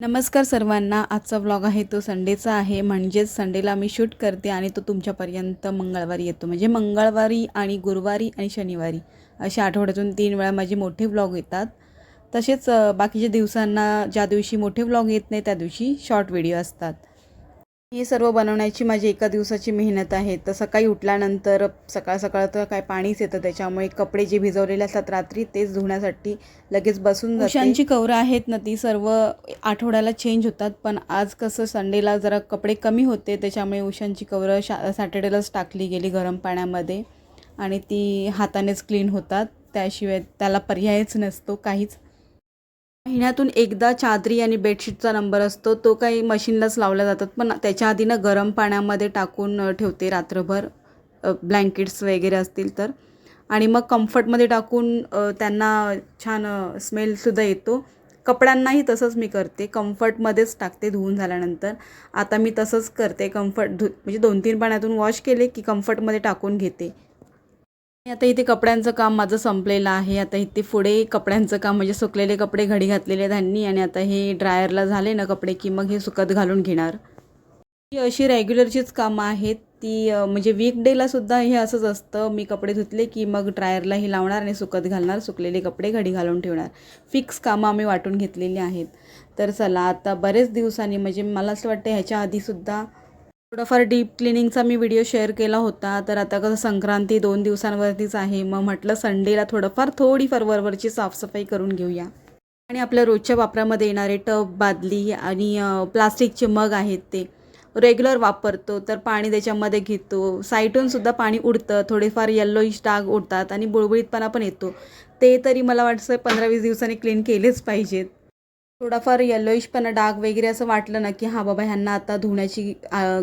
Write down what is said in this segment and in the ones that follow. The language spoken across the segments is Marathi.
नमस्कार सर्वांना आजचा व्लॉग आहे तो संडेचा आहे. म्हणजेच संडेला मी शूट करते आणि तो तुमच्यापर्यंत मंगळवारी येतो. म्हणजे मंगळवारी आणि गुरुवारी आणि शनिवारी अशा आठवड्यातून तीन वेळा माझे मोठे व्लॉग येतात. तसेच बाकीच्या दिवसांना ज्या दिवशी मोठे व्लॉग येत नाही त्या दिवशी शॉर्ट व्हिडिओ असतात. हे सर्व बनवण्याची माझी एका दिवसाची मेहनत आहे. तर सकाळी उठल्यानंतर सकाळ सकाळ तर काय पाणीच येतं त्याच्यामुळे कपडे जे भिजवलेले असतात रात्री तेच धुण्यासाठी लगेच बसून उशांची कवरं आहेत ना ती सर्व आठवड्याला चेंज होतात. पण आज कसं संडेला जरा कपडे कमी होते त्याच्यामुळे उशांची कवरं शा सॅटर्डेलाच टाकली गेली गरम पाण्यामध्ये. आणि ती हातानेच क्लीन होतात. त्याशिवाय त्याला पर्यायच नसतो काहीच. महिन्यातून एकदा चादरी आणि बेडशीटचा नंबर असतो तो काही मशीनलाच लावला जातात. पण त्याच्या आधी ना गरम पाण्यामध्ये टाकून ठेवते रात्रभर. ब्लँकेट्स वगैरे असतील तर. आणि मग कम्फर्टमध्ये टाकून त्यांना छान स्मेलसुद्धा येतो. कपड्यांनाही तसंच मी करते. कम्फर्टमध्येच टाकते धुवून झाल्यानंतर. आता मी तसंच करते. कम्फर्ट धु म्हणजे दोन तीन पाण्यातून वॉश केले की कम्फर्टमध्ये टाकून घेते. आता इथे कपड्यांचं काम माझं संपलेलं आहे. आता इथे पुढे कपड्यांचं काम म्हणजे सुकलेले कपडे घडी घातलेले त्यांनी आणि आता हे ड्रायरला झाले ना कपडे की मग हे सुकत घालून घेणार. ही अशी रेग्युलरचीच कामं आहेत. ती म्हणजे वीकडेला सुद्धा हे असंच असतं. मी कपडे धुतले की मग ड्रायरलाही लावणार आणि सुकत घालणार सुकलेले कपडे घडी घालून ठेवणार. फिक्स कामं आम्ही वाटून घेतलेली आहेत. तर चला आता बरेच दिवसांनी म्हणजे मला असं वाटतं ह्याच्या आधीसुद्धा थोडंफार डीप क्लिनिंगचा मी व्हिडिओ शेअर केला होता. तर आता कसं संक्रांती दोन दिवसांवरतीच आहे. मग म्हटलं संडेला थोडंफार थोडीफार वरवरची साफसफाई करून घेऊया. आणि आपल्या रोजच्या वापरामध्ये येणारे टब बादली आणि प्लास्टिकचे मग आहेत ते रेग्युलर वापरतो. तर पाणी त्याच्यामध्ये घेतो. साईटहूनसुद्धा पाणी उडतं. थोडेफार येल्लो डाग उडतात आणि बुळबुळीतपणा पण येतो. ते तरी मला वाटतं पंधरा वीस दिवसांनी क्लीन केलेच पाहिजेत. थोडाफार येलोईशपणा डाग वगैरे असं वाटलं ना की हां बाबा ह्यांना आता धुण्याची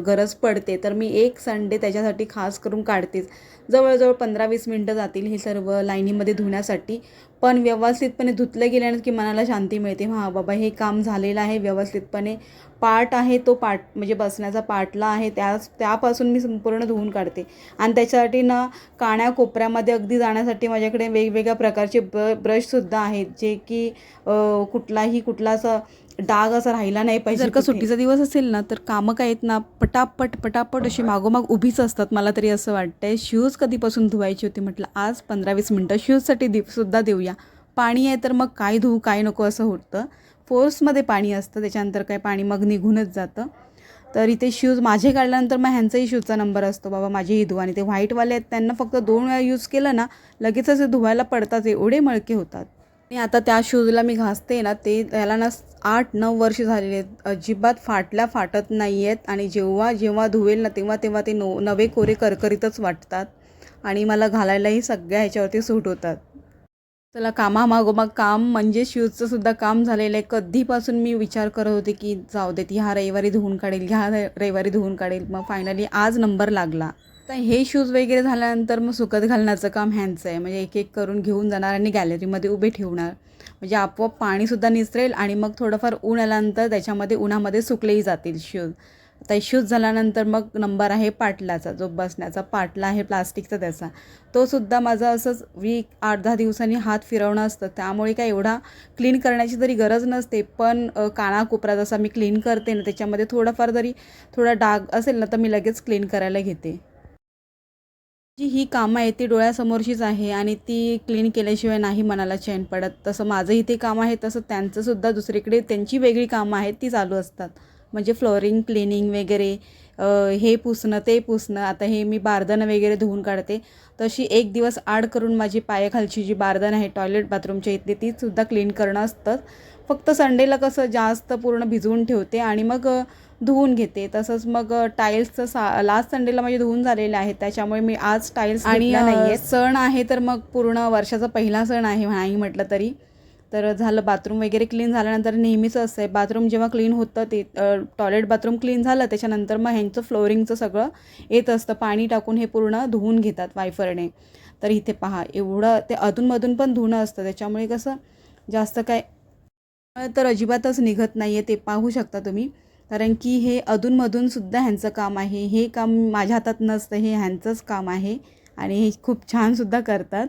गरज पडते तर मी एक संडे त्याच्यासाठी खास करून काढतेच. जवळजवळ पंधरा वीस मिनटं जातील हे सर्व लाईनीमध्ये धुण्यासाठी. पण व्यवस्थितपणे धुतलं गेल्यानं की मनाला शांती मिळते. हां बाबा हे काम झालेलं आहे व्यवस्थितपणे पाट आहे तो पाट म्हणजे बसण्याचा पाटला आहे त्याच त्यापासून मी संपूर्ण धुवून काढते. आणि त्याच्यासाठी ना काण्या कोपऱ्यामध्ये अगदी जाण्यासाठी माझ्याकडे वेगवेगळ्या प्रकारचे ब ब्रशसुद्धा आहेत जे की कुठलाही कुठला असा डाग असा राहिला नाही पाहिजे जर का सुट्टीचा दिवस असेल ना तर कामं काय आहेत ना पटापट पटापट अशी मागोमाग उभीच असतात मला तरी असं वाटतंय. शूज कधीपासून धुवायची होती म्हटलं आज पंधरा वीस मिनटं शूजसाठी दि सुद्धा देऊया. पाणी आहे तर मग काय धुवू काय नको असं होतं. फोर्समध्ये पाणी असतं त्याच्यानंतर काय पाणी मग निघूनच जातं. तर इथे शूज माझे काढल्यानंतर मग ह्यांचाही शूजचा नंबर असतो बाबा माझेही धुवा. आणि ते व्हाईटवाले आहेत त्यांना फक्त दोन वेळा यूज केलं ना लगेच असे धुवायला पडतात एवढे मळके होतात. आणि आता त्या शूजला मी घासते ना ते त्याला ना आठ नऊ वर्ष झालेले आहेत. अजिबात फाटल्या फाटत नाही आहेत आणि जेव्हा जेव्हा धुवेल ना तेव्हा तेव्हा ते नो नवे कोरे करकरीतच वाटतात. आणि मला घालायलाही सगळ्या ह्याच्यावरती सूट होतात. चला कामामागोमाग काम म्हणजे शूजचं सुद्धा काम झालेलं आहे. कधीपासून मी विचार करत होते की जाऊ देत ह्या रविवारी धुवून काढेल ह्या रविवारी धुवून काढेल. मग फायनली आज नंबर लागला. तर हे शूज वगैरे झाल्यानंतर मग सुकत घालण्याचं काम ह्यांचं आहे. म्हणजे एक एक करून घेऊन जाणार आणि गॅलरीमध्ये उभे ठेवणार. म्हणजे आपोआप पाणीसुद्धा निसरेल आणि मग थोडंफार ऊन आल्यानंतर त्याच्यामध्ये उन्हामध्ये सुकलेही जातील शूज आता शूज झाल्यानंतर मग नंबर आहे पाटलाचा जो बसण्याचा. पाटला आहे प्लास्टिकचा त्याचा. तो सुद्धा माझा असंच वीक आठ दहा दिवसांनी हात फिरवणं असतं. त्यामुळे काय एवढा क्लीन करण्याची तरी गरज नसते. पण कानाकोपरा जसा मी क्लीन करते ना त्याच्यामध्ये थोडंफार जरी थोडा डाग असेल ना तर मी लगेच क्लीन करायला घेते. जी ही कामं आहे ती डोळ्यासमोरचीच आहे आणि ती क्लीन केल्याशिवाय नाही मनाला चैन पडत. तसं माझं इथे काम आहे तसं त्यांचंसुद्धा दुसरीकडे त्यांची वेगळी कामं आहेत ती चालू असतात. म्हणजे फ्लोरिंग क्लिनिंग वगैरे हे पुसणं ते पुसणं आता हे मी बारदानं वगैरे धुवून काढते. तशी एक दिवस आड करून माझी पायाखालची जी बारदान आहे टॉयलेट बाथरूमच्या इथली तीसुद्धा क्लीन करणं असतं. फक्त संडेला कसं जास्त पूर्ण भिजवून ठेवते आणि मग धुवून घेते. तसंच मग टाईल्सचं सा लास्ट संडेला माझे धुवून झालेले आहेत. त्याच्यामुळे मी आज टाईल्स आणि नाही आहे सण आहे तर मग पूर्ण वर्षाचा पहिला सण आहे नाही म्हटलं तरी. तर झालं बाथरूम वगैरे क्लीन झाल्यानंतर नेहमीच असं आहे बाथरूम जेव्हा क्लीन होतं ते टॉयलेट बाथरूम क्लीन झालं. त्याच्यानंतर मग ह्यांचं फ्लोरिंगचं सगळं येत असतं. पाणी टाकून हे पूर्ण धुवून घेतात वायफरने तर इथे पहा एवढं ते अधूनमधून पण धुणं असतं. त्याच्यामुळे कसं जास्त काय तर अजिबातच निघत नाही आहे ते पाहू शकता तुम्ही. कारण की हे अधूनमधून सुद्धा ह्यांचं काम आहे. हे काम माझ्या हातात नसतं हे ह्यांचंच काम आहे आणि हे खूप छानसुद्धा करतात.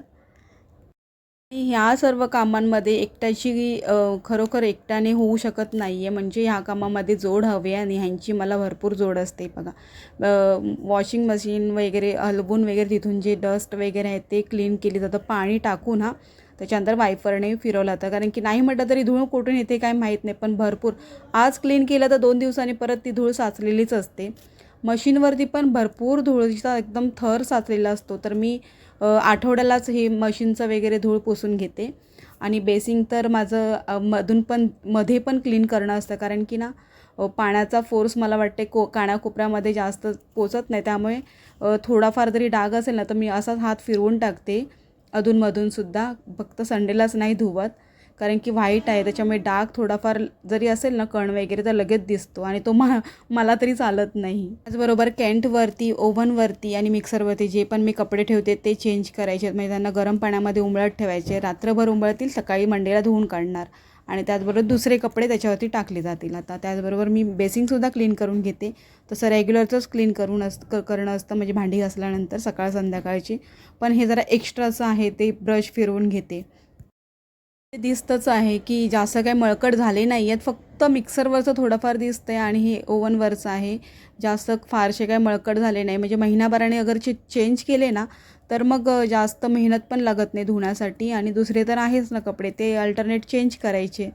ह्या सर्व कामांमध्ये एकट्याची खरोखर एकट्याने होऊ शकत नाही आहे म्हणजे ह्या कामामध्ये जोड हवी आणि ह्यांची मला भरपूर जोड असते बघा. वॉशिंग मशीन वगैरे हलवून वगैरे तिथून जे डस्ट वगैरे आहे ते क्लीन केली जातं. पाणी टाकून हा त्याच्यानंतर वायफरने फिरवलं जातं कारण की नाही म्हटलं तरी धूळ कुठून येते काय माहीत नाही. पण भरपूर. आज क्लीन केलं तर दोन दिवसांनी परत ती धूळ साचलेलीच असते. मशीनवरती पण भरपूर धुळीचा एकदम थर साचलेला असतो. तर मी आठवड्यालाच हे मशीनचं वगैरे धूळ पुसून घेते. आणि बेसिंग तर माझं मधून पण मध्ये पण क्लीन करणं असतं. कारण की ना पाण्याचा फोर्स मला वाटते को कानाकोपऱ्यामध्ये जास्त पोचत नाही. त्यामुळे थोडाफार जरी डाग असेल ना तर मी असाच हात फिरवून टाकते. अधूनमधूनसुद्धा फक्त संडेलाच नाही धुवत. कारण की व्हाईट आहे त्याच्यामुळे डाग थोडाफार जरी असेल ना कण वगैरे तर लगेच दिसतो आणि तो मा मला तरी चालत नाही. त्याचबरोबर कॅन्टवरती ओव्हनवरती आणि मिक्सरवरती जे पण मी कपडे ठेवते ते चेंज करायचे. म्हणजे त्यांना गरम पाण्यामध्ये उमळत ठेवायचे. रात्रभर उमळतील सकाळी मंडेला धुवून काढणार. आणि त्याचबरोबर दुसरे कपडे त्याच्यावरती टाकले जातील. आता त्याचबरोबर मी बेसिंगसुद्धा क्लीन करून घेते. तसं रेग्युलरचंच क्लीन करून अस क करणं असतं. म्हणजे भांडी घासल्यानंतर सकाळ संध्याकाळची. पण हे जरा एक्स्ट्राचं आहे ते ब्रश फिरवून घेते. ते दिसतंच आहे की जास्त काही मळकट झाले नाही आहेत फक्त मिक्सरवरचं थोडंफार दिसतं आहे आणि हे ओव्हनवरचं आहे. जास्त फारसे काही मळकट झाले नाही. म्हणजे महिनाभराने अगर चे चेंज केले ना तर मग जास्त मेहनत पण लागत नाही धुण्यासाठी आणि दुसरे तर आहेच ना कपडे ते अल्टरनेट चेंज करायचे.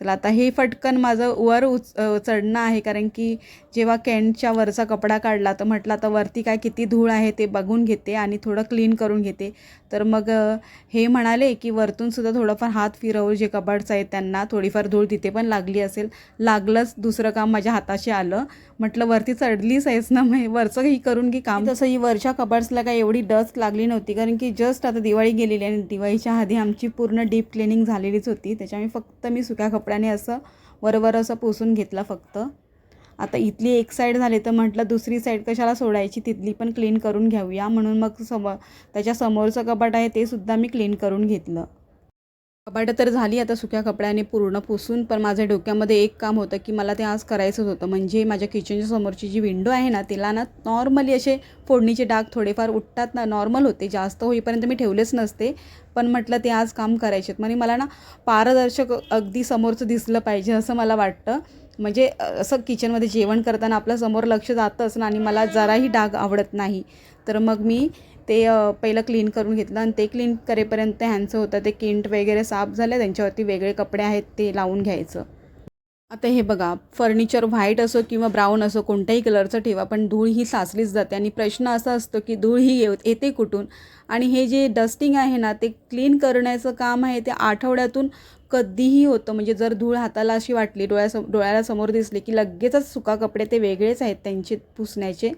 चला आता हे फटकन माझं वर उच चढणं आहे कारण की जेव्हा कॅन्टच्या वरचा कपडा काढला तर म्हटलं आता वरती काय किती धूळ आहे ते बघून घेते आणि थोडं क्लीन करून घेते. तर मग हे म्हणाले की वरतूनसुद्धा थोडंफार हात फिरवू जे कबाड्स आहेत त्यांना थोडीफार धूळ तिथे पण लागली असेल. लागलंच दुसरं काम माझ्या हाताशी आलं. म्हटलं वरती चढलीच आहेस ना मग वरचं ही करून की काम. तसं ही वरच्या कबाड्सला काय एवढी डस्ट लागली नव्हती. कारण की जस्ट आता दिवाळी गेलेली आणि दिवाळीच्या आधी आमची पूर्ण डीप क्लिनिंग झालेलीच होती. त्याच्यामुळे फक्त मी सुक्या कपड्याने असं वरवर असं पुसून घेतलं फक्त. आता इथली एक साईड झाली तर म्हटलं दुसरी साईड कशाला सोडायची? तिथली पण क्लीन करून घेऊया. म्हणून मग सम त्याच्या समोरचं कपाट आहे ते सुद्धा मी क्लीन करून घेतलं. कपाटं तर झाली आता सुक्या कपड्याने पूर्ण पुसून पण माझ्या डोक्यामध्ये एक काम होतं की मला ते आज करायचंच होतं. म्हणजे माझ्या किचनच्या समोरची जी विंडो आहे ना तिला ना नॉर्मली असे फोडणीचे डाग थोडेफार उठतात ना नॉर्मल होते. जास्त होईपर्यंत मी ठेवलेच नसते. पण म्हटलं ते आज काम करायचे म्हणजे मला ना पारदर्शक अगदी समोरचं दिसलं पाहिजे असं मला वाटतं. म्हणजे असं किचनमध्ये जेवण करताना आपल्यासमोर लक्ष जातंच ना आणि मला जराही डाग आवडत नाही. तर मग मी ते पहिलं क्लीन करून घेतलं आणि ते क्लीन करेपर्यंत ह्यांचं होतं ते किंट वगैरे साफ झालं. त्यांच्यावरती वेगळे कपडे आहेत ते लावून घ्यायचं. आता हे बघा फर्निचर व्हाईट असो किंवा ब्राऊन असो कोणत्याही कलरचं ठेवा पण धूळ ही साचलीच जाते. आणि प्रश्न असा असतो की धूळ ही येव येते कुठून? आणि हे जे डस्टिंग आहे ना ते क्लीन करण्याचं काम आहे ते आठवड्यातून कधीही होतं. म्हणजे जर धूळ हाताला अशी वाटली डोळ्यासम डोळ्याला समोर दिसली की लगेचच सुका कपडे ते वेगळेच आहेत त्यांचे पुसण्याचे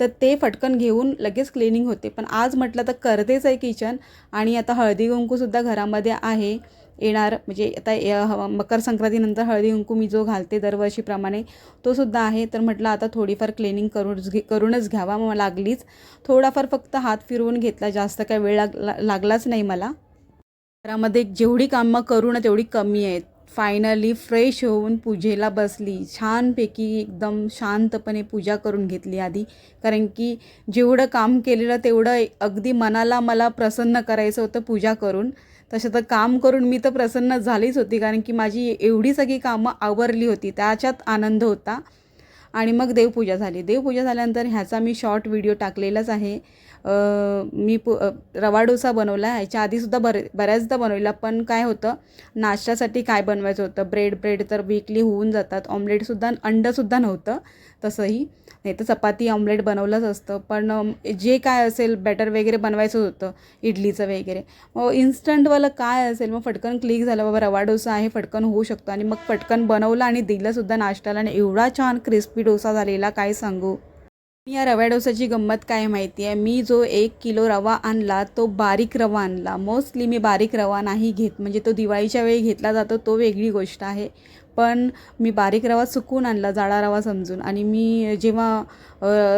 तर ते फटकन घेऊन लगेच क्लिनिंग होते. पण आज म्हटलं तर करतेच आहे किचन आणि आता हळदी कुंकूसुद्धा घरामध्ये आहे. येणार म्हणजे आता मकर संक्रांतीनंतर हळदी कुंकू मी जो घालते दरवर्षीप्रमाणे तो सुद्धा आहे. तर म्हटलं आता थोडीफार क्लिनिंग करून घे करूनच घ्यावा. मग लागलीच. थोडाफार फक्त हात फिरवून घेतला. जास्त काय वेळ लाग लागलाच नाही मला. घरामध्ये जेवढी कामं करू ना तेवढी कमी आहेत. फायनली फ्रेश होऊन पूजेला बसली. छानपैकी एकदम शांतपणे पूजा करून घेतली आधी. कारण की जेवढं काम केलेलं तेवढं अगदी मनाला मला प्रसन्न करायचं होतं पूजा करून. तसं तर काम करून मी तर प्रसन्न झालीच होती. कारण की माझी एवढी सगळी कामं आवरली होती. त्याच्यात आनंद होता. आणि मग देवपूजा झाली. देवपूजा झाल्यानंतर ह्याचा मी शॉर्ट व्हिडिओ टाकलेलाच आहे. मी पु रवा डोसा बनवला. ह्याच्या आधीसुद्धा बरे बऱ्याचदा बनवला पण काय होतं नाश्त्यासाठी काय बनवायचं होतं? ब्रेड ब्रेड तर वीकली होऊन जातात. ऑमलेटसुद्धा अंडंसुद्धा नव्हतं तसंही. नाही तर चपाती ऑमलेट बनवलंच असतं. पण जे काय असेल बॅटर वगैरे बनवायचं होतं इडलीचं वगैरे. मग इन्स्टंटवालं काय असेल? मग फटकन क्लिक झालं बाबा रवा डोसा आहे फटकन होऊ शकतो. आणि मग फटकन बनवलं आणि दिलंसुद्धा नाश्त्याला. आणि एवढा छान क्रिस्पी डोसा झालेला काय सांगू? मी या रव्या डोसाची गंमत काय माहिती आहे? मी जो एक किलो रवा आणला तो बारीक रवा आणला. मोस्टली मी बारीक रवा नाही घेत. म्हणजे तो दिवाळीच्या वेळी घेतला जातो तो वेगळी गोष्ट आहे. पण मी बारीक रवा चुकून आणला जाडा रवा समजून. आणि मी जेव्हा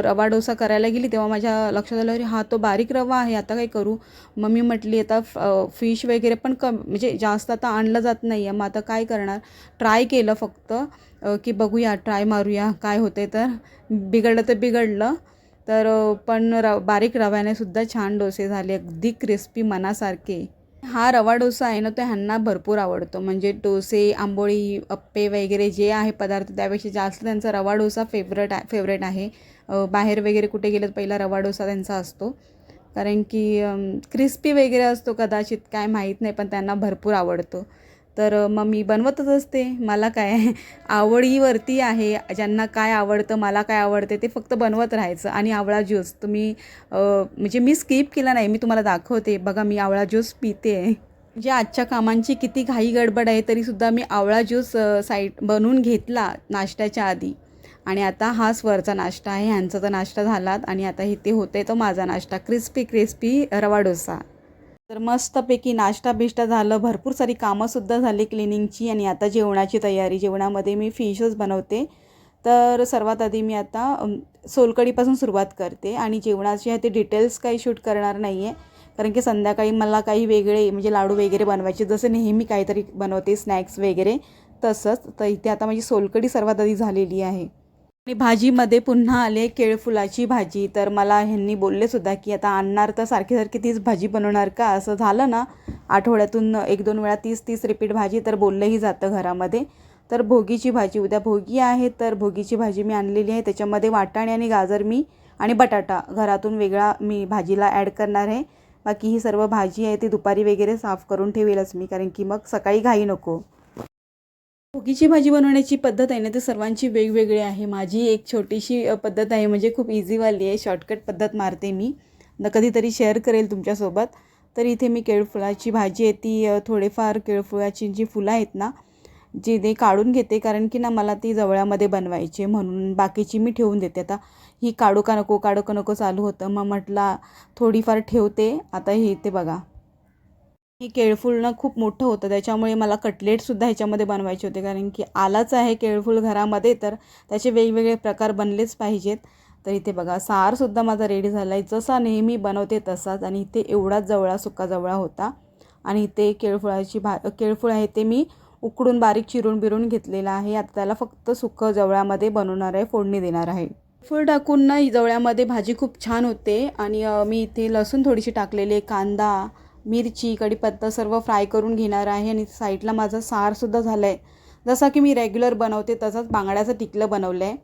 रवा डोसा करायला गेली तेव्हा माझ्या लक्षात आलं अरे हा तो बारीक रवा आहे आता काय करू? मग मी म्हटली आता फिश वगैरे पण कम म्हणजे जास्त आता आणलं जात नाही आहे मग आता काय करणार? ट्राय केलं फक्त की बघूया ट्राय मारूया काय होते तर. बिघडलं तर बिघडलं. तर पण र बारीक रव्याने सुद्धा छान डोसे झाले अगदी क्रिस्पी मनासारखे. हा रवा डोसा आहे ना तो ह्यांना भरपूर आवडतो. म्हणजे डोसे आंबोळी अप्पे वगैरे जे आहे पदार्थ त्यापेक्षा जास्त त्यांचा रवा डोसा फेवरेट आहे फेवरेट आहे. बाहेर वगैरे कुठे गेलं तर पहिला रवा डोसा त्यांचा असतो. कारण की क्रिस्पी वगैरे असतो कदाचित काय माहीत नाही पण त्यांना भरपूर आवडतो. तर मग मी बनवतच असते. मला काय आवडीवरती आहे. ज्यांना काय आवडतं मला काय आवडते ते फक्त बनवत राहायचं. आणि आवळा ज्यूस तुम्ही म्हणजे मी स्किप केला नाही. मी तुम्हाला दाखवते. बघा मी आवळा ज्यूस पिते. आहे म्हणजे आजच्या कामांची किती घाई गडबड आहे तरीसुद्धा मी आवळा ज्यूस साईट साईड बनवून घेतला नाश्त्याच्या आधी. आणि आता हा स्वरचा नाश्ता आहे. ह्यांचा तर नाश्ता झालात. आणि आता इथे होते तो माझा नाश्ता. क्रिस्पी क्रिस्पी रवा डोसा. तर मस्तपैकी नाश्ता बिष्टा झालं. भरपूर सारी कामंसुद्धा झाली क्लिनिंगची आणि आता जेवणाची तयारी. जेवणामध्ये मी फिशच बनवते. तर सर्वात आधी मी आता सोलकडीपासून सुरुवात करते आणि जेवणाची आहे ते डिटेल्स काही शूट करणार नाही आहे कारण की संध्याकाळी मला काही वेगळे म्हणजे लाडू वगैरे बनवायचे. जसं नेहमी काहीतरी बनवते स्नॅक्स वगैरे तसंच. तर इथे आता माझी सोलकडी सर्वात आधी झालेली आहे. आणि भाजीमध्ये पुन्हा आले केळफुलाची भाजी. तर मला ह्यांनी बोलले सुद्धा की आता आणणार तर सारखी सारखी तीच भाजी बनवणार का? असं झालं ना. आठवड्यातून एक दोन वेळा तीस तीस रिपीट भाजी तर बोललंही जातं घरामध्ये. तर भोगीची भाजी उद्या भोगी आहे. तर भोगीची भाजी मी आणलेली आहे. त्याच्यामध्ये वाटाणे आणि गाजर मी आणि बटाटा घरातून वेगळा मी भाजीला ॲड करणार आहे. बाकी ही सर्व भाजी आहे ती दुपारी वगैरे साफ करून ठेवेलच मी. कारण की मग सकाळी घाई नको. भोगीची भाजी बनवण्याची पद्धत आहे ना ती सर्वांची वेगवेगळी आहे. माझी एक छोटीशी पद्धत आहे म्हणजे खूप इझीवाली आहे. शॉर्टकट पद्धत मारते मी. न कधीतरी शेअर करेल तुमच्यासोबत. तर इथे मी केळफुलाची भाजी आहे ती थोडेफार केळफुळाची जी फुलं आहेत ना जी ते काढून घेते कारण की ना मला ती जवळामध्ये बनवायची म्हणून बाकीची मी ठेवून देते. आता ही काढू का नको काढू का नको चालू होतं. मग म्हटला थोडीफार ठेवते. आता ही इथे बघा. हे केळफूल ना खूप मोठं होतं. त्याच्यामुळे मला कटलेटसुद्धा ह्याच्यामध्ये बनवायचे होते. कारण की आलाच आहे केळफूल घरामध्ये तर त्याचे वेगवेगळे प्रकार बनलेच पाहिजेत. तर इथे बघा सारसुद्धा माझा रेडी झाला आहे जसा नेहमी बनवते तसाच. आणि इथे एवढाच जवळा सुका जवळा होता. आणि इथे केळफुळाची भा केळफूळ आहे ते मी उकडून बारीक चिरून बिरून घेतलेलं आहे. आता त्याला फक्त सुकं जवळामध्ये बनवणार आहे फोडणी देणार आहे. फूल टाकून ना जवळ्यामध्ये भाजी खूप छान होते. आणि मी इथे लसूण थोडीशी टाकलेली आहे कांदा मिरची कढीपत्ता सर्व फ्राय करून घेणार आहे आणि साईडला माझा सारसुद्धा झाला आहे जसा की मी रेग्युलर बनवते तसंच बांगड्याचं टिकलं बनवलं आहे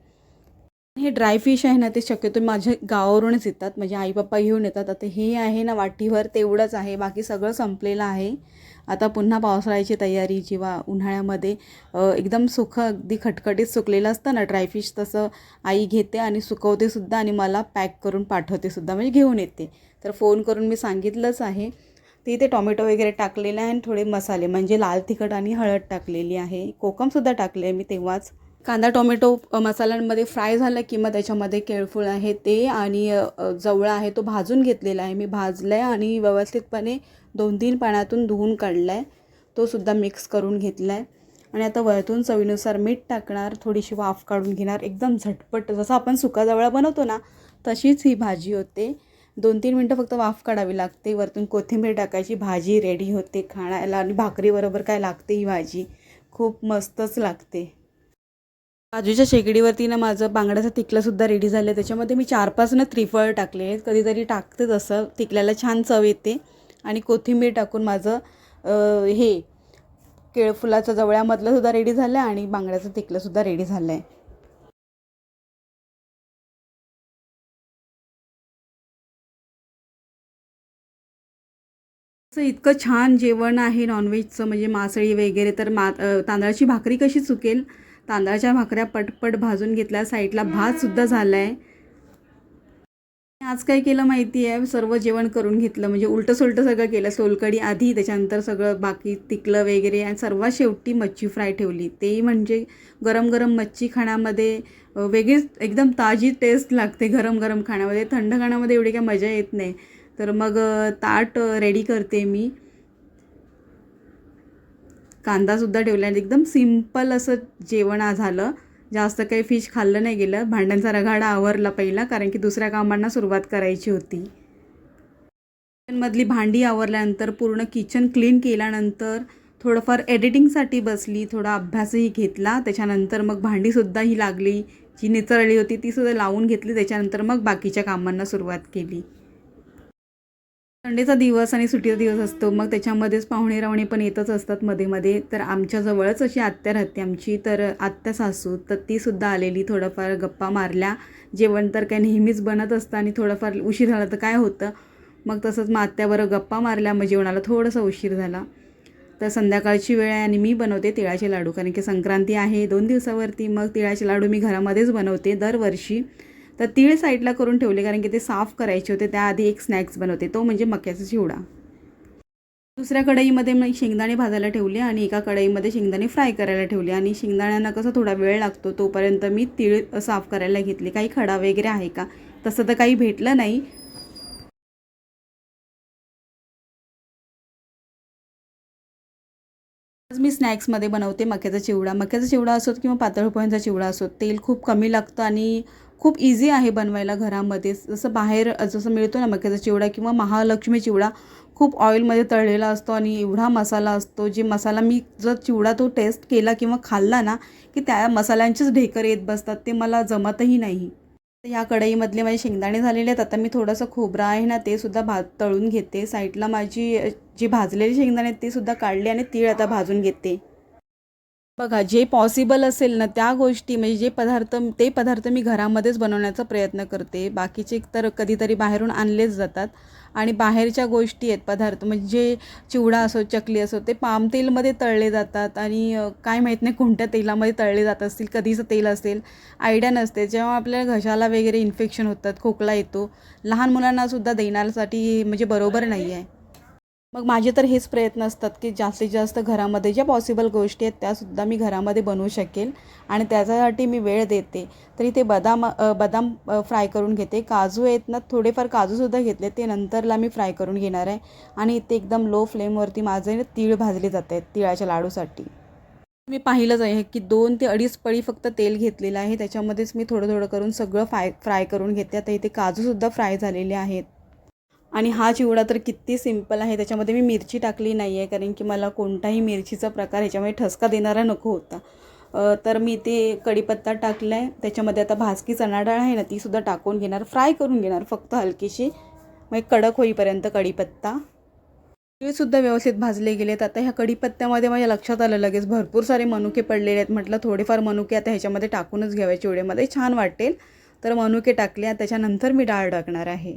हे ड्राय फिश आहे ना ते शक्यतो माझ्या गावावरूनच येतात. म्हणजे आई पप्पा घेऊन येतात. आता हे आहे ना वाटीवर तेवढंच आहे. बाकी सगळं संपलेलं आहे. आता पुन्हा पावसाळ्याची तयारी जेव्हा उन्हाळ्यामध्ये एकदम सुख अगदी खटखटीत सुकलेलं असतं ना ड्रायफिश तसं आई घेते आणि सुकवते सुद्धा आणि मला पॅक करून पाठवते सुद्धा. म्हणजे घेऊन येते. तर फोन करून मी सांगितलंच आहे. ते इथे टॉमॅटो वगैरे टाकलेलं आहे आणि थोडे मसाले म्हणजे लाल तिखट आणि हळद टाकलेली आहे. कोकमसुद्धा टाकले आहे मी तेव्हाच. कांदा टोमॅटो मसाल्यांमध्ये फ्राय झालं की मग त्याच्यामध्ये केळफूळ आहे ते आणि जवळा आहे तो भाजून घेतलेला आहे. मी भाजलं आहे आणि व्यवस्थितपणे दोन तीन पाण्यातून धुवून काढला आहे तो सुद्धा मिक्स करून घेतला आहे आणि आता वरतून चवीनुसार मीठ टाकणार थोडीशी वाफ काढून घेणार. एकदम झटपट जसं आपण सुका जवळा बनवतो ना तशीच ही भाजी होते. दोन तीन मिनटं फक्त वाफ काढावी लागते. वरतून कोथिंबीर टाकायची भाजी रेडी होते खाण्याला. आणि भाकरीबरोबर काय लागते ही भाजी? खूप मस्तच लागते. बाजूच्या शेगडीवरती ना माझं बांगड्याचं तिकलंसुद्धा रेडी झालं आहे त्याच्यामध्ये मी चार पाच ना त्रिफळ टाकले आहेत. कधीतरी टाकते तसं. तिकल्याला छान चव येते. आणि कोथिंबीर टाकून माझं हे केळफुलाचं जवळ्यामधलंसुद्धा रेडी झालं आहे आणि बांगड्याचं तिकलंसुद्धा रेडी झालं आहे इतकं छान जेवण आहे नॉनव्हेजचं म्हणजे मासळी वगैरे तर मा तांदळाची भाकरी कशी चुकेल? तांदळाच्या भाकऱ्या पटपट भाजून घेतल्या साईडला भातसुद्धा झाला आहे आज काय केलं माहिती आहे सर्व जेवण करून घेतलं म्हणजे उलटं सुलटं सगळं केलं सोलकडी आधी त्याच्यानंतर सगळं बाकी तिकलं वगैरे आणि सर्वात शेवटी मच्छी फ्राय ठेवली. तेही म्हणजे गरम गरम मच्छी खाण्यामध्ये वेगळीच एकदम ताजी टेस्ट लागते गरम गरम खाण्यामध्ये. थंड खाण्यामध्ये एवढी काय मजा येत नाही. तर मग ताट रेडी करते मी. कांदासुद्धा ठेवला आणि एकदम सिंपल असं जेवण झालं. जास्त काही फिश खाल्लं नाही गेलं. भांड्यांचा रगाडा आवरला पहिला कारण की दुसऱ्या कामांना सुरुवात करायची होती. किचनमधली भांडी आवरल्यानंतर पूर्ण किचन क्लीन केल्यानंतर थोडंफार एडिटिंगसाठी बसली थोडा अभ्यासही घेतला. त्याच्यानंतर मग भांडीसुद्धा ही लागली. जी निचरली होती तीसुद्धा लावून घेतली. त्याच्यानंतर मग बाकीच्या कामांना सुरुवात केली. संडेचा दिवस आणि सुट्टीचा दिवस असतो मग त्याच्यामध्येच पाहुणे रावणे पण येतच असतात मध्ये मध्ये. तर आमच्याजवळच अशी आत्या राहते आमची. तर आत्या सासू तर तीसुद्धा आलेली थोडंफार गप्पा मारल्या. जेवण तर काय नेहमीच बनत असतं आणि थोडंफार उशीर झाला तर काय होतं? मग तसंच मग आत्याबरोबर गप्पा मारल्या. मग जेवणाला थोडासा उशीर झाला. तर संध्याकाळची वेळ आहे आणि मी बनवते तिळाचे लाडू. कारण की संक्रांती आहे दोन दिवसावरती. मग तिळाचे लाडू मी घरामध्येच बनवते दरवर्षी. तर तीळ साईडला करून ठेवले कारण की ते साफ करायचे होते त्याआधी एक स्नॅक्स बनवते तो म्हणजे मक्याचा चिवडा. दुसऱ्या कढईमध्ये मी शेंगदाणे भाजायला ठेवले आणि एका कढईमध्ये शेंगदाणे फ्राय करायला ठेवले. आणि शेंगदाण्यांना कसं थोडा वेळ लागतो तोपर्यंत मी तीळ साफ करायला घेतले. काही खडा वगैरे आहे का? तसं तर काही भेटलं नाही. आज मी स्नॅक्समध्ये बनवते मक्याचा चिवडा. मक्याचा चिवडा असोत किंवा पातळ पोह्यांचा चिवडा असो तेल खूप कमी लागतं आणि खूप इझी आहे बनवायला घरामध्ये. जसं बाहेर जसं मिळतो ना मक्याचा चिवडा किंवा महालक्ष्मी चिवडा खूप ऑइलमध्ये तळलेला असतो आणि एवढा मसाला असतो जे मसाला मी जर चिवडा तो टेस्ट केला किंवा खाल्ला ना की त्या मसाल्यांचेच ढेकर येत बसतात ते मला जमतही नाही. ह्या कढईमधले माझे शेंगदाणे झालेले आहेत आता मी थोडंसं खोबरं आहे ना ते सुद्धा भात तळून घेते. साईडला माझी जी भाजलेली शेंगदाणे आहेत ते सुद्धा काढले आणि तीळ आता भाजून घेते. बघा जे पॉसिबल असेल ना त्या गोष्टी म्हणजे जे पदार्थ ते पदार्थ मी घरामध्येच बनवण्याचा प्रयत्न करते. बाकीचे तर कधीतरी बाहेरून आणलेच जातात. आणि बाहेरच्या गोष्टी आहेत पदार्थ म्हणजे चिवडा असो चकली असो ते पाम तेलमध्ये तळले जातात. आणि काय माहीत नाही कोणत्या तेलामध्ये तळले जात असतील कधीचं तेल असेल आयडिया नसते. जेव्हा आपल्या घशाला वगैरे इन्फेक्शन होतात खोकला येतो लहान मुलांनासुद्धा देण्यासाठी म्हणजे बरोबर नाही आहे. मग माझे तर हेच प्रयत्न असतात की जास्तीत जास्त घरामध्ये ज्या पॉसिबल गोष्टी आहेत त्यासुद्धा मी घरामध्ये बनवू शकेल आणि त्याच्यासाठी मी वेळ देते. तरी ते बदाम बदाम फ्राय करून घेते. काजू आहेत ना थोडेफार काजूसुद्धा घेतले ते नंतरला मी फ्राय करून घेणार आहे. आणि ते एकदम लो फ्लेमवरती माझे तीळ भाजले जात आहेत तिळाच्या लाडूसाठी. मी पाहिलंच आहे की दोन ते अडीच पळी फक्त तेल घेतलेलं आहे त्याच्यामध्येच मी थोडं थोडं करून सगळं फ्राय फ्राय करून घेते. आता इथे काजूसुद्धा फ्राय झालेले आहेत. आणि हा चिवडा तर किती सिंपल आहे त्याच्यामध्ये मी मिरची टाकली नाही आहे कारण की मला कोणताही मिरचीचा प्रकार ह्याच्यामध्ये ठसका देणारा नको होता. तर मी ते कढीपत्ता टाकला आहे त्याच्यामध्ये आता भाजकी चणा डाळ आहे ना तीसुद्धा टाकून घेणार फ्राय करून घेणार फक्त हलकीशी. मग कडक होईपर्यंत कढीपत्ता. सुद्धा व्यवस्थित भाजले गेलेत. आता ह्या कढीपत्त्यामध्ये माझ्या लक्षात आलं लगेच भरपूर सारे मनुके पडलेले आहेत. म्हटलं थोडेफार मनुके आता ह्याच्यामध्ये टाकूनच घ्यावे चिवड्यामध्ये छान वाटेल. तर मनुके टाकले त्याच्यानंतर मी डाळ टाकणार आहे.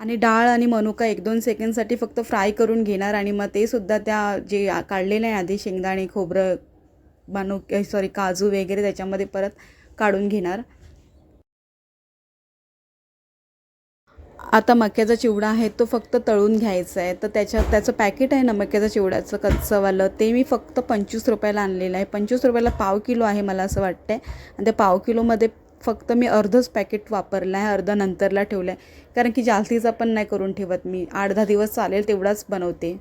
आणि डाळ आणि मनुका एक दोन सेकंडसाठी फक्त फ्राय करून घेणार आणि मग ते सुद्धा त्या जे काढलेलं काढलेले आहे आधी शेंगदाणे खोबरं मनुक सॉरी काजू वगैरे त्याच्यामध्ये परत काढून घेणार. आता मक्याचा चिवडा आहे तो फक्त तळून घ्यायचा आहे. तर त्याच्या त्याचं पॅकेट आहे ना मक्याचा चिवड्याचं कच्चंवालं ते मी फक्त पंचवीस रुपयाला आणलेलं आहे. पंचवीस रुपयाला पाव किलो आहे मला असं वाटतं आहे आणि त्या पाव किलोमध्ये फक्त मी अर्धच पॅकेट वापरलं आहे अर्धा नंतरला ठेवलं आहे कारण की जास्तीचा पण नाही करून ठेवत मी. आठ दहा दिवस चालेल तेवढाच बनवते.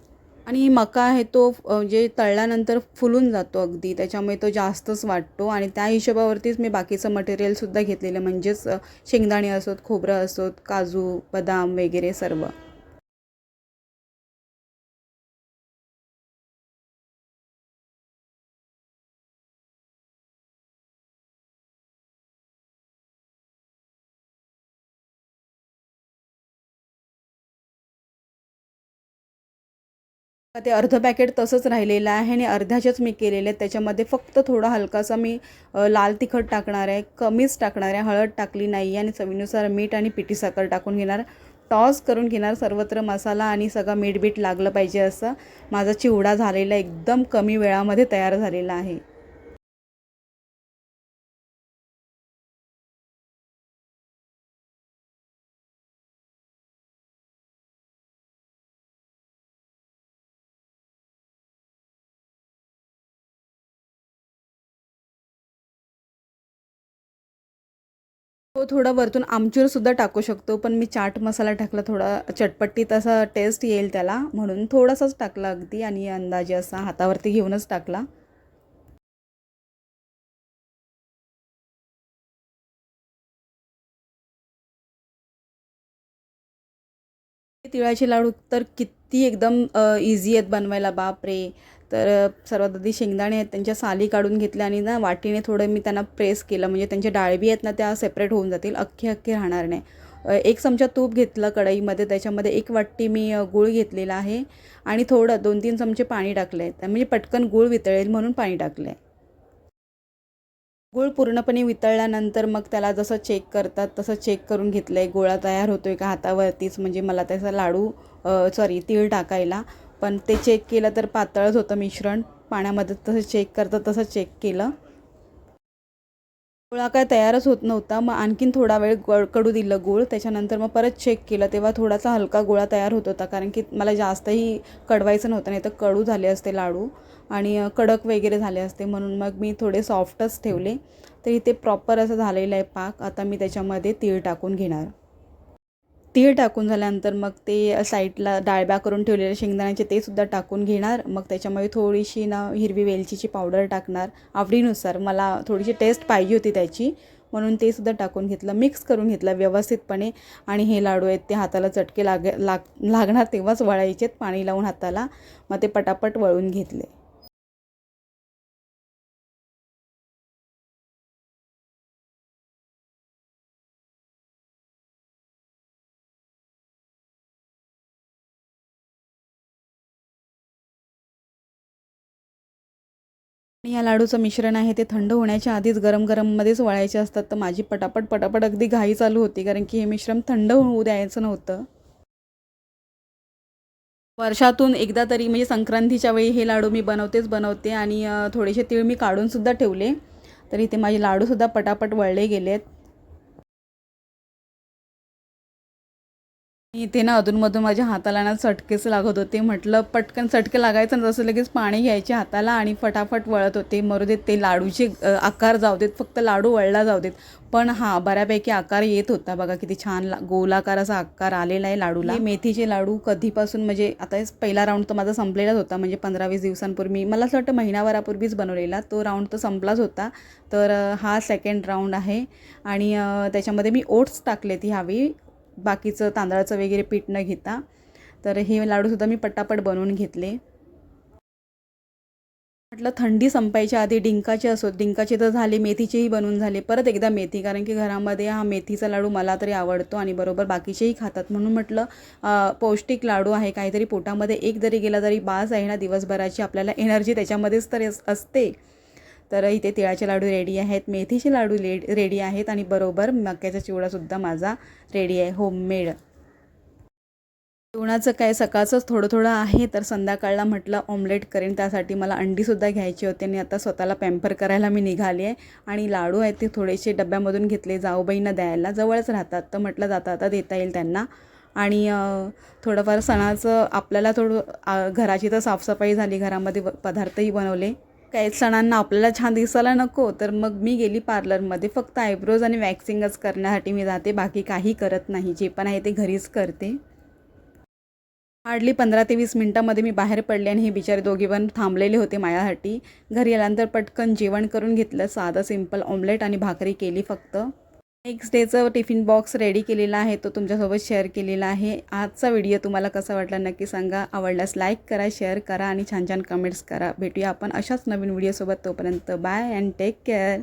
आणि मका आहे तो जे तळल्यानंतर फुलून जातो अगदी. त्याच्यामुळे तो जास्तच वाटतो. आणि त्या हिशोबावरतीच मी बाकीचं मटेरियलसुद्धा घेतलेलं म्हणजेच शेंगदाणे असोत खोबरं असोत काजू बदाम वगैरे सर्व. ते अर्धं पॅकेट तसंच राहिलेलं आहे आणि अर्ध्याच्याच मी केलेले आहेत. त्याच्यामध्ये फक्त थोडा हलकासा मी लाल तिखट टाकणार आहे कमीच टाकणार आहे हळद टाकली नाही आणि चवीनुसार मीठ आणि पिठी साखर टाकून घेणार. टॉस करून घेणार सर्वत्र मसाला आणि सगळं मीठ बीठ लागलं पाहिजे असं. माझा चिवडा झालेला एकदम कमी वेळामध्ये तयार झालेला आहे. हो, तो थोडा वरतून आमचूरसुद्धा टाकू शकतो पण मी चाट मसाला टाकला थोडा चटपटी तसा टेस्ट येईल त्याला. म्हणून थोडासाच टाकला अगदी आणि अंदाजे असा हातावरती घेऊनच टाकला. तिळाचे लाडू तर किती एकदम इझी आहेत बनवायला. बापरे! तर सर्वात आधी शेंगदाणे आहेत त्यांच्या साली काढून घेतल्या आणि ना वाटीने थोडं मी त्यांना प्रेस केलं. म्हणजे त्यांच्या डाळबी आहेत ना त्या सेपरेट होऊन जातील. अख्खे अख्खे राहणार नाही. एक चमचा तूप घेतलं कढईमध्ये. त्याच्यामध्ये एक वाटी मी गूळ घेतलेला आहे. आणि थोडं दोन तीन चमचे पाणी टाकलं आहे म्हणजे पटकन गूळ वितळेल म्हणून पाणी टाकलं आहे गूळ पूर्णपणे वितळल्यानंतर मग त्याला जसं चेक करतात तसं चेक करून घेतलं आहे गोळा तयार होतो आहे का हातावरतीच. म्हणजे मला त्याचा लाडू सॉरी तीळ टाकायला. पण ते चेक केलं तर पातळच होतं मिश्रण. पाण्यामध्ये तसं चेक करतात तसं चेक केलं. गोळा काय तयारच होत नव्हता. मग आणखीन थोडा वेळ गळ कडू दिलं गूळ. त्याच्यानंतर मग परत चेक केलं. तेव्हा थोडासा हलका गोळा तयार होत होता. कारण की मला जास्तही कडवायचं नव्हतं नाही तर कडू झाले असते लाडू. आणि कडक वगैरे झाले असते म्हणून मग मी थोडे सॉफ्टच ठेवले. तर इथे प्रॉपर असं झालेलं आहे पाक. आता मी त्याच्यामध्ये तीळ टाकून घेणार. तीळ टाकून झाल्यानंतर मग ते साईडला डाळब्या करून ठेवलेले शेंगदाण्याचे ते सुद्धा टाकून घेणार. मग त्याच्यामध्ये थोडीशी ना हिरवी वेलचीची पावडर टाकणार. आवडीनुसार मला थोडीशी टेस्ट पाहिजे होती त्याची. म्हणून ते सुद्धा टाकून घेतलं. मिक्स करून घेतलं व्यवस्थितपणे. आणि हे लाडू आहेत ते हाताला चटके लाग लाग लागणार तेव्हाच वळायचे पाणी लावून हाताला. मग ते पटापट वळून घेतले. या लाडूचं मिश्रण आहे ते थंड होण्याच्या आधीच गरम गरममध्येच वळायचे असतात तर माझी पटापट पटापट अगदी घाई चालू होती कारण की हे मिश्रण थंड होऊ द्यायचं नव्हतं. वर्षातून एकदा तरी म्हणजे संक्रांतीच्या वेळी हे लाडू मी बनवतेच बनवते आणि थोडेसे तीळ मी काढूनसुद्धा ठेवले तर इथे माझे लाडूसुद्धा पटापट वळले गेलेत. इथे ना अधूनमधून माझ्या हाताला ना चटकेच लागत होते. म्हटलं पटकन चटके लागायचं ना तसं लगेच पाणी घ्यायचे हाताला आणि फटाफट वळत होते. मरू देत ते लाडूचे आकार जाऊ देत फक्त लाडू वळला जाऊ देत. पण हां बऱ्यापैकी आकार येत होता बघा किती छान ला गोलाकार असा आकार आलेला आहे लाडूला. मेथीचे लाडू कधीपासून म्हणजे आता पहिला राऊंड तर माझा संपलेलाच होता म्हणजे पंधरा वीस दिवसांपूर्वी. मला असं वाटतं महिनाभरापूर्वीच बनवलेला तो राऊंड तर संपलाच होता. तर हा सेकंड राऊंड आहे. आणि त्याच्यामध्ये मी ओट्स टाकलेत ह्यावेळी. बाकीचं तांदळाचं वगैरे पीठ न घेता. तर हे लाडूसुद्धा मी पटापट बनवून घेतले. म्हटलं थंडी संपायच्या आधी डिंकाचे असो डिंकाचे तर झाले मेथीचेही बनवून झाले. परत एकदा मेथी कारण की घरामध्ये हा मेथीचा लाडू मला तरी आवडतो आणि बरोबर बाकीचेही खातात. म्हणून म्हटलं पौष्टिक लाडू आहे काहीतरी पोटामध्ये. एक जरी गेला तरी बास आहे ना दिवसभराची. आपल्याला एनर्जी त्याच्यामध्येच तरी अस- असते. तर इथे तिळाचे लाडू रेडी आहेत मेथीचे लाडू लेड रेडी आहेत आणि बरोबर मक्याचा चिवडासुद्धा माझा रेडी आहे होममेड जेवणाचं काय सकाळचंच थोडं थोडं आहे तर संध्याकाळला म्हटलं ऑमलेट करेन त्यासाठी मला अंडीसुद्धा घ्यायची होती आणि आता स्वतःला पॅम्पर करायला मी निघाली आहे. आणि लाडू आहेत ते थोडेसे डब्यामधून घेतले जाऊबाईंना द्यायला जवळच राहतात तर म्हटलं जाता आता देता येईल त्यांना. आणि थोडंफार सणाचं आपल्याला थोडं घराची तर साफसफाई झाली घरामध्ये पदार्थही बनवले. काही सणांना आपल्याला छान दिसायला नको तर मग मी गेली पार्लरमध्ये फक्त आयब्रोज आणि वॅक्सिंगच करण्यासाठी मी जाते बाकी काही करत नाही जे पण आहे ते घरीच करते. हार्डली पंधरा ते वीस मिनटामध्ये मी बाहेर पडले आणि हे बिचारे दोघे पण थांबलेले होते माझ्यासाठी. घरी आल्यानंतर पटकन जेवण करून घेतलं साधं सिंपल ऑमलेट आणि भाकरी केली फक्त. नेक्स्ट डेचं टिफिन बॉक्स रेडी केलेला आहे तो तुमच्यासोबत शेअर केलेला आहे. आजचा व्हिडिओ तुम्हाला कसा वाटला नक्की सांगा. आवडल्यास लाईक करा शेअर करा आणि छान छान कमेंट्स करा. भेटूया आपण अशाच नवीन व्हिडिओसोबत. तोपर्यंत बाय अँड टेक केअर.